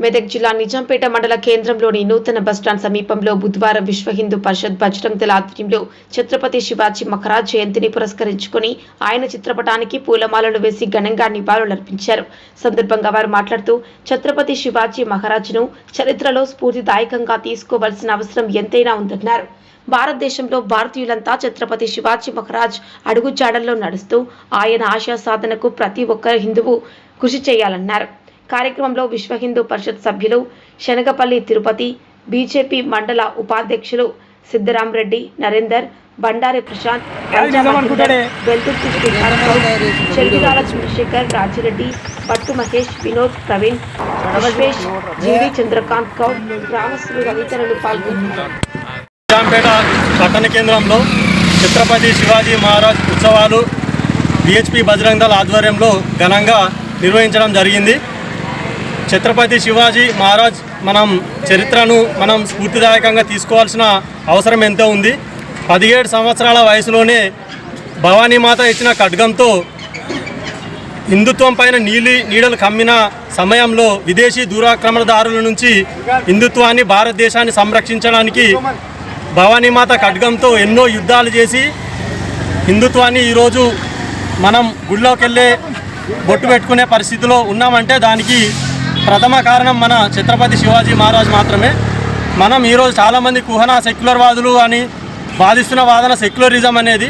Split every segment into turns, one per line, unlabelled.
మెదక్ జిల్లా నిజాంపేట మండల కేంద్రంలోని నూతన బస్టాండ్ సమీపంలో బుధవారం విశ్వ హిందూ పరిషత్ బజరంగ్ దళ ఆధ్వర్యంలో ఛత్రపతి శివాజీ మహారాజ్ జయంతిని పురస్కరించుకుని ఆయన చిత్రపటానికి పూలమాలలు వేసి ఘనంగా నివాళులర్పించారు. సందర్భంగా వారు మాట్లాడుతూ ఛత్రపతి శివాజీ మహారాజ్ను చరిత్రలో స్ఫూర్తిదాయకంగా తీసుకోవాల్సిన అవసరం ఎంతైనా ఉందన్నారు. భారతదేశంలో భారతీయులంతా ఛత్రపతి శివాజీ మహారాజ్ అడుగుజాడల్లో నడుస్తూ ఆయన ఆశయ సాధనకు ప్రతి ఒక్క హిందువు కృషి చేయాలన్నారు. కార్యక్రమంలో విశ్వ హిందూ పరిషత్ సభ్యులు శనగపల్లి తిరుపతి బీజేపీ మండల ఉపాధ్యక్షులు సిద్ధరాం రెడ్డి నరేందర్ బండారి ప్రశాంత్ చెల్విరాల చంద్రశేఖర్ రాజిరెడ్డి పట్టు మహేష్ వినోద్ ప్రవీణ్ జీడి చంద్రకాంత్ గౌడ్ గ్రామస్తులు తదితరులు పాల్గొన్నారు
నిజాంపేట పట్టణ కేంద్రంలో ఛత్రపతి శివాజీ మహారాజ్ ఉత్సవాలు బిహెచ్పి బజరంగ దళ ఆధ్వర్యంలో ఘనంగా నిర్వహించడం జరిగింది. ఛత్రపతి శివాజీ మహారాజ్ మనం చరిత్రను మనం స్ఫూర్తిదాయకంగా తీసుకోవాల్సిన అవసరం ఎంతో ఉంది. పదిహేడు సంవత్సరాల వయసులోనే భవానీమాత ఇచ్చిన ఖడ్గంతో హిందుత్వం పైన నీలి నీడలు కమ్మిన సమయంలో విదేశీ దూరాక్రమణదారుల నుంచి హిందుత్వాన్ని భారతదేశాన్ని సంరక్షించడానికి భవానీమాత ఖడ్గంతో ఎన్నో యుద్ధాలు చేసి హిందుత్వాన్ని ఈరోజు మనం గుళ్ళోకెళ్ళే బొట్టు పెట్టుకునే పరిస్థితిలో ఉన్నామంటే దానికి ప్రథమ కారణం మన ఛత్రపతి శివాజీ మహారాజ్ మాత్రమే. మనం ఈరోజు చాలామంది కుహన సెక్యులర్ వాదులు అని వాదిస్తున్న వాదన సెక్యులరిజం అనేది.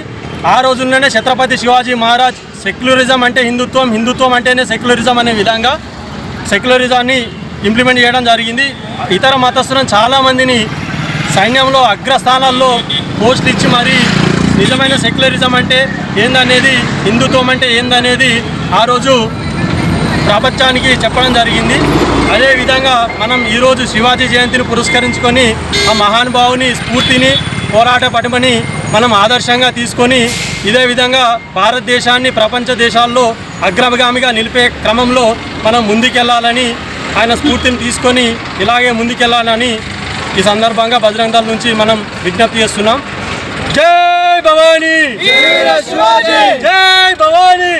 ఆ రోజుల్లోనే ఛత్రపతి శివాజీ మహారాజ్ సెక్యులరిజం అంటే హిందుత్వం హిందుత్వం అంటేనే సెక్యులరిజం అనే విధంగా సెక్యులరిజాన్ని ఇంప్లిమెంట్ చేయడం జరిగింది. ఇతర మతస్థులను చాలామందిని సైన్యంలో అగ్రస్థానాల్లో పోస్టులు ఇచ్చి మరి నిజమైన సెక్యులరిజం అంటే ఏందనేది హిందుత్వం అంటే ఏందనేది ఆ రోజు ప్రపంచానికి చెప్పడం జరిగింది. అదేవిధంగా మనం ఈరోజు శివాజీ జయంతిని పురస్కరించుకొని ఆ మహానుభావుని స్ఫూర్తిని పోరాట పటిమని మనం ఆదర్శంగా తీసుకొని ఇదే విధంగా భారతదేశాన్ని ప్రపంచ దేశాల్లో అగ్రగామిగా నిలిపే క్రమంలో మనం ముందుకెళ్ళాలని ఆయన స్ఫూర్తిని తీసుకొని ఇలాగే ముందుకెళ్ళాలని ఈ సందర్భంగా బజరంగ నుంచి మనం విజ్ఞప్తి చేస్తున్నాం. జై భవానీ! జై భవానీ!